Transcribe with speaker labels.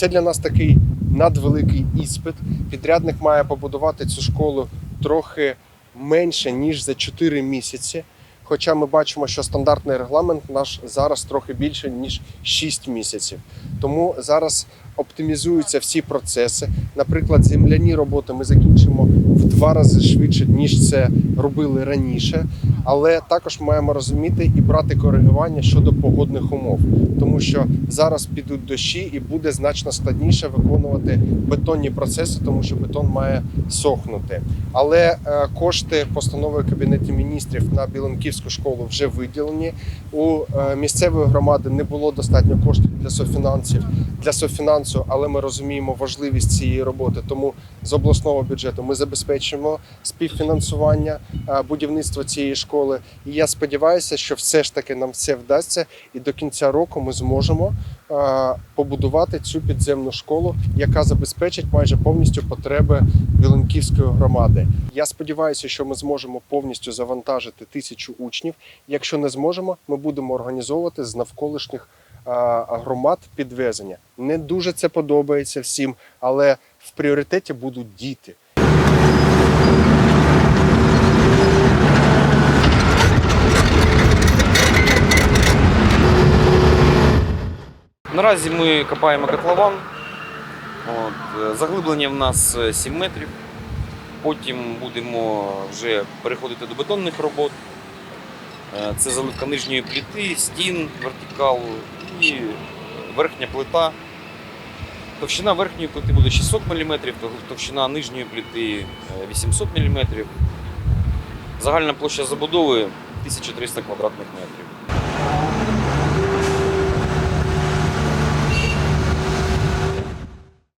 Speaker 1: Це для нас такий надвеликий іспит. Підрядник має побудувати цю школу трохи менше ніж за 4 місяці. Хоча ми бачимо, що стандартний регламент наш зараз трохи більше ніж 6 місяців. Тому зараз оптимізуються всі процеси. Наприклад, земляні роботи ми закінчимо в два рази швидше, ніж це робили раніше. Але також маємо розуміти і брати коригування щодо погодних умов, тому що зараз підуть дощі і буде значно складніше виконувати бетонні процеси, тому що бетон має сохнути. Але е, кошти постанови Кабінету міністрів на Біланківську школу вже виділені. У е, місцевої громади не було достатньо коштів для софінансів для софінансу, але ми розуміємо важливість цієї роботи. Тому з обласного бюджету ми забезпечимо співфінансування е, будівництва цієї школи. І я сподіваюся, що все ж таки нам все вдасться, і до кінця року ми зможемо е, побудувати цю підземну школу, яка забезпечить майже повністю потреби Білонківської громади. Я сподіваюся, що ми зможемо повністю завантажити тисячу учнів. Якщо не зможемо, ми будемо організовувати з навколишніх е, громад підвезення. Не дуже це подобається всім, але в пріоритеті будуть діти.
Speaker 2: Наразі ми копаємо котлован. От, е, заглиблення в нас е, 7 метрів. Потім будемо вже переходити до бетонних робот. Е, Це заливка нижньої плити, стін вертикалу і верхня плита. Товщина верхньої плити буде 600 мм, товщина нижньої плити е, 800 мм. Загальна площа забудови 1300 квадратних метрів.